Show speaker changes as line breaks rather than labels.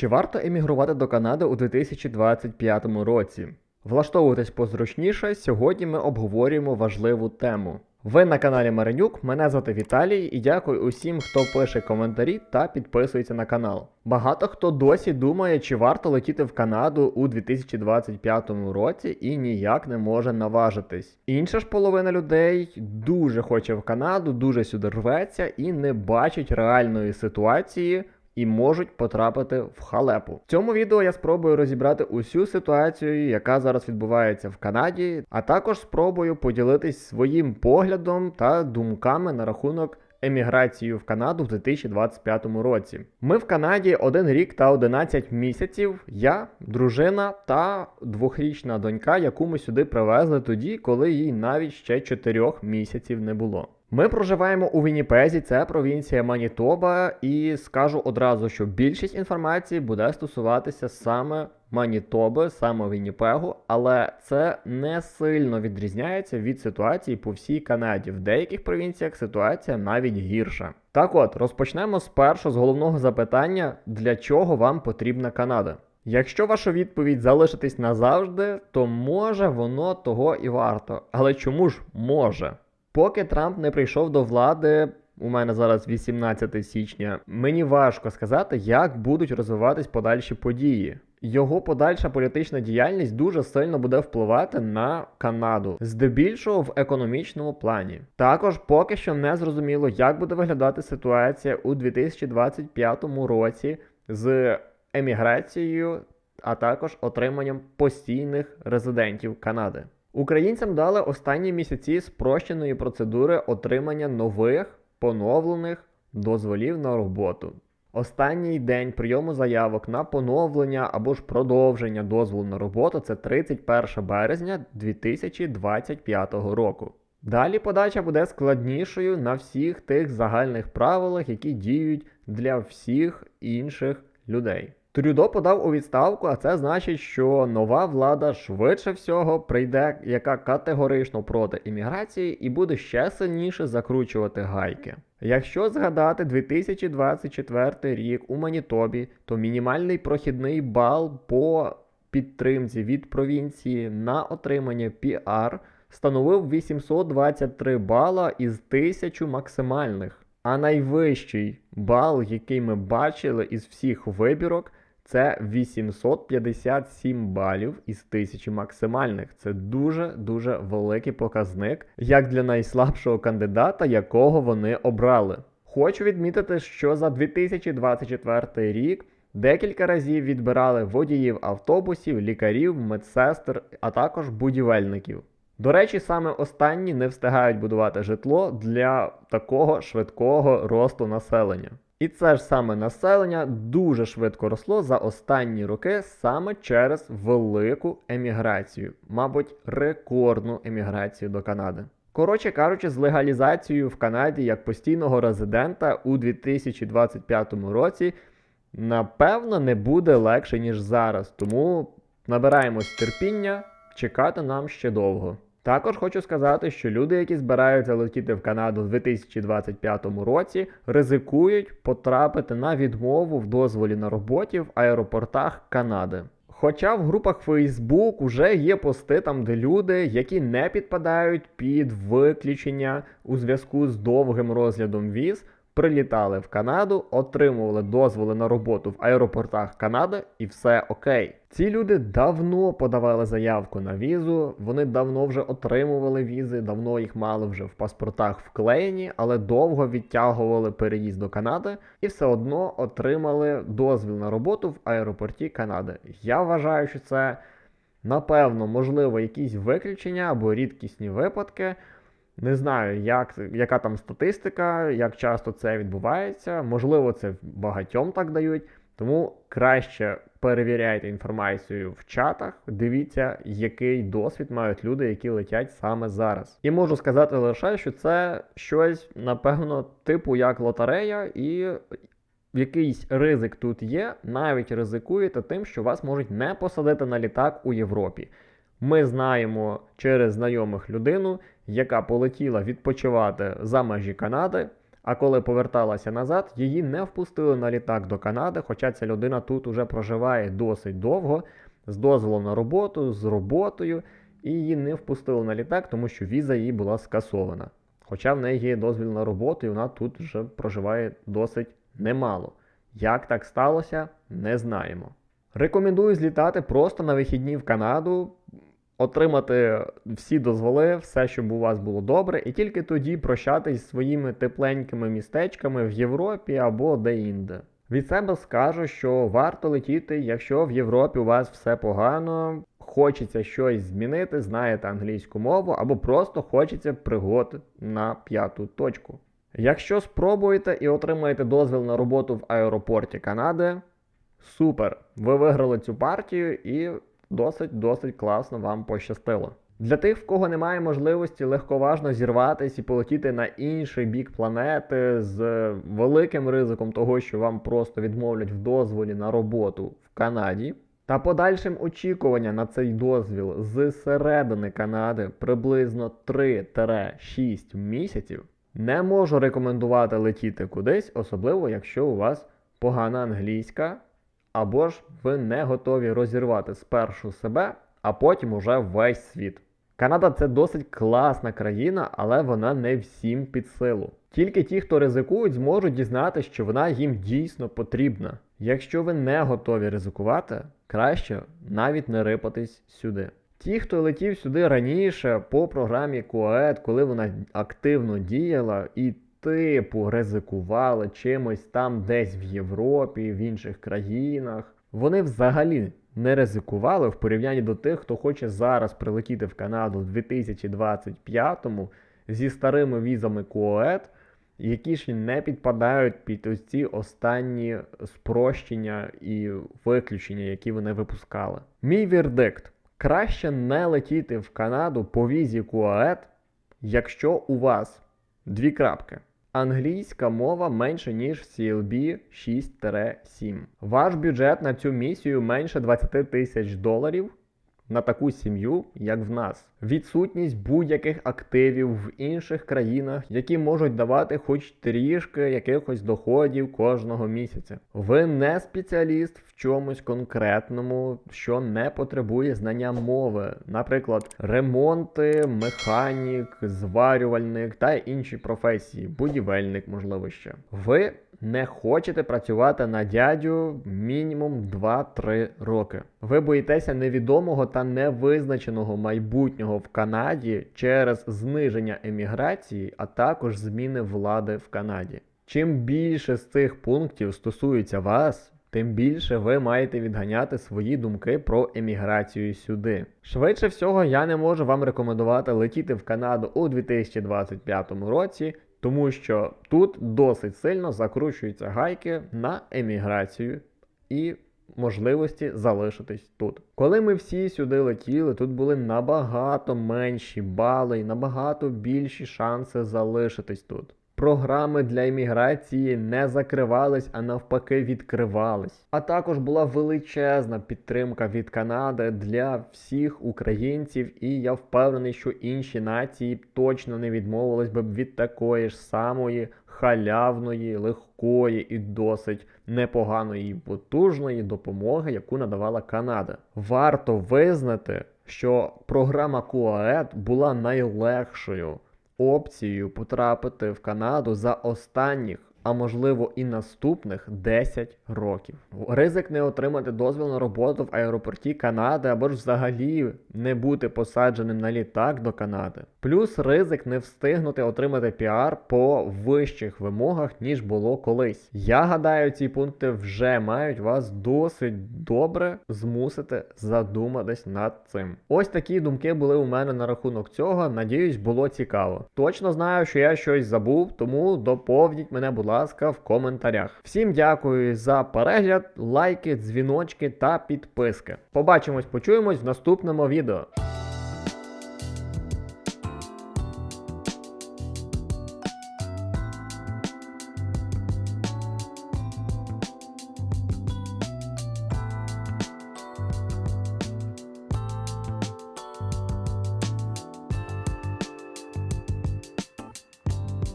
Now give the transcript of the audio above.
Чи варто емігрувати до Канади у 2025 році? Влаштовуйтесь позручніше, сьогодні ми обговорюємо важливу тему. Ви на каналі Маринюк, мене звати Віталій і дякую усім, хто пише коментарі та підписується на канал. Багато хто досі думає, чи варто летіти в Канаду у 2025 році і ніяк не може наважитись. Інша ж половина людей дуже хоче в Канаду, дуже сюди рветься і не бачить реальної ситуації і можуть потрапити в халепу. В цьому відео я спробую розібрати усю ситуацію, яка зараз відбувається в Канаді, а також спробую поділитись своїм поглядом та думками на рахунок. Еміграцію в Канаду в 2025 році. Ми в Канаді один рік та 11 місяців. Я, дружина та двохрічна донька, яку ми сюди привезли тоді, коли їй навіть ще 4 місяців не було. Ми проживаємо у Вінніпезі, це провінція Манітоба, і скажу одразу, що більшість інформації буде стосуватися саме Манітоби, саме Вінніпегу, але це не сильно відрізняється від ситуації по всій Канаді. В деяких провінціях ситуація навіть гірша. Так от, розпочнемо спершу з головного запитання: для чого вам потрібна Канада? Якщо ваша відповідь залишитись назавжди, то може воно того і варто. Але чому ж може? Поки Трамп не прийшов до влади, у мене зараз 18 січня, мені важко сказати, як будуть розвиватись подальші події. Його подальша політична діяльність дуже сильно буде впливати на Канаду, здебільшого в економічному плані. Також поки що не зрозуміло, як буде виглядати ситуація у 2025 році з еміграцією, а також отриманням постійних резидентів Канади. Українцям дали останні місяці спрощеної процедури отримання нових поновлених дозволів на роботу. Останній день прийому заявок на поновлення або ж продовження дозволу на роботу це 31 березня 2025 року. Далі подача буде складнішою на всіх тих загальних правилах, які діють для всіх інших людей. Трюдо подав у відставку, а це значить, що нова влада швидше всього прийде, яка категорично проти імміграції, і буде ще сильніше закручувати гайки. Якщо згадати 2024 рік у Манітобі, то мінімальний прохідний бал по підтримці від провінції на отримання PR становив 823 бала із 1000 максимальних. А найвищий бал, який ми бачили із всіх вибірок, це 857 балів із 1000 максимальних. Це дуже-дуже великий показник, як для найслабшого кандидата, якого вони обрали. Хочу відмітити, що за 2024 рік декілька разів відбирали водіїв автобусів, лікарів, медсестер, а також будівельників. До речі, саме останні не встигають будувати житло для такого швидкого росту населення. І це ж саме населення дуже швидко росло за останні роки саме через велику еміграцію, мабуть, рекордну еміграцію до Канади. Коротше кажучи, з легалізацією в Канаді як постійного резидента у 2025 році, напевно, не буде легше, ніж зараз. Тому набираємось терпіння, чекати нам ще довго. Також хочу сказати, що люди, які збираються летіти в Канаду в 2025 році, ризикують потрапити на відмову в дозволі на роботі в аеропортах Канади. Хоча в групах Facebook вже є пости там, де люди, які не підпадають під виключення у зв'язку з довгим розглядом віз, прилітали в Канаду, отримували дозволи на роботу в аеропортах Канади, і все окей. Ці люди давно подавали заявку на візу, вони давно вже отримували візи, давно їх мали вже в паспортах вклеєні, але довго відтягували переїзд до Канади і все одно отримали дозвіл на роботу в аеропорті Канади. Я вважаю, що це напевно можливо якісь виключення або рідкісні випадки. Не знаю, як, яка там статистика, як часто це відбувається. Можливо, це багатьом так дають. Тому краще перевіряйте інформацію в чатах, дивіться, який досвід мають люди, які летять саме зараз. І можу сказати лише, що це щось, напевно, типу як лотерея, і якийсь ризик тут є, навіть ризикуєте тим, що вас можуть не посадити на літак у Європі. Ми знаємо через знайомих людину, яка полетіла відпочивати за межі Канади, А коли поверталася назад, її не впустили на літак до Канади, хоча ця людина тут уже проживає досить довго, з дозволом на роботу, з роботою, і її не впустили на літак, тому що віза їй була скасована. Хоча в неї є дозвіл на роботу, і вона тут вже проживає досить немало. Як так сталося, не знаємо. Рекомендую злітати просто на вихідні в Канаду, отримати всі дозволи, все, щоб у вас було добре, і тільки тоді прощатись зі своїми тепленькими містечками в Європі або де-інде. Від себе скажу, що варто летіти, якщо в Європі у вас все погано, хочеться щось змінити, знаєте англійську мову, або просто хочеться пригод на п'яту точку. Якщо спробуєте і отримаєте дозвіл на роботу в аеропорті Канади, супер! Ви виграли цю партію і досить досить класно вам пощастило. Для тих, в кого немає можливості легковажно зірватися і полетіти на інший бік планети з великим ризиком того, що вам просто відмовлять в дозволі на роботу в Канаді, та подальшим очікування на цей дозвіл з середини Канади приблизно 3-6 місяців, не можу рекомендувати летіти кудись, особливо якщо у вас погана англійська, або ж ви не готові розірвати спершу себе, а потім уже весь світ. Канада це досить класна країна, але вона не всім під силу. Тільки ті, хто ризикують, зможуть дізнатися, що вона їм дійсно потрібна. Якщо ви не готові ризикувати, краще навіть не рипатись сюди. Ті, хто летів сюди раніше по програмі КОЕД, коли вона активно діяла і типу ризикували чимось там десь в Європі, в інших країнах, вони взагалі не ризикували в порівнянні до тих, хто хоче зараз прилетіти в Канаду в 2025-му зі старими візами КОЕД, які ж не підпадають під ось ці останні спрощення і виключення, які вони випускали. Мій вердикт: краще не летіти в Канаду по візі КОЕД, якщо у вас дві крапки. Англійська мова менше, ніж CLB 6-7. Ваш бюджет на цю місію менше 20 тисяч доларів на таку сім'ю, як в нас. Відсутність будь-яких активів в інших країнах, які можуть давати хоч трішки якихось доходів кожного місяця. Ви не спеціаліст в чомусь конкретному, що не потребує знання мови, наприклад, ремонти, механік, зварювальник та інші професії, будівельник, можливо ще. Ви не хочете працювати на дядю мінімум 2-3 роки. Ви боїтеся невідомого та невизначеного майбутнього в Канаді через зниження еміграції, а також зміни влади в Канаді. Чим більше з цих пунктів стосується вас, тим більше ви маєте відганяти свої думки про еміграцію сюди. Швидше всього, я не можу вам рекомендувати летіти в Канаду у 2025 році, тому що тут досить сильно закручуються гайки на еміграцію і можливості залишитись тут. Коли ми всі сюди летіли, тут були набагато менші бали і набагато більші шанси залишитись тут. Програми для імміграції не закривались, а навпаки відкривались. А також була величезна підтримка від Канади для всіх українців, і я впевнений, що інші нації точно не відмовились би від такої ж самої халявної, легкої і досить непоганої і потужної допомоги, яку надавала Канада. Варто визнати, що програма КУАЕД була найлегшою опцією потрапити в Канаду за останніх, а можливо і наступних 10 років. Ризик не отримати дозвіл на роботу в аеропорті Канади або ж взагалі не бути посадженим на літак до Канади. Плюс ризик не встигнути отримати піар по вищих вимогах, ніж було колись. Я гадаю, ці пункти вже мають вас досить добре змусити задуматись над цим. Ось такі думки були у мене на рахунок цього. Надіюсь, було цікаво. Точно знаю, що я щось забув, тому доповніть мене, будь ласка, в коментарях. Всім дякую за перегляд, лайки, дзвіночки та підписки. Побачимось, почуємось в наступному відео.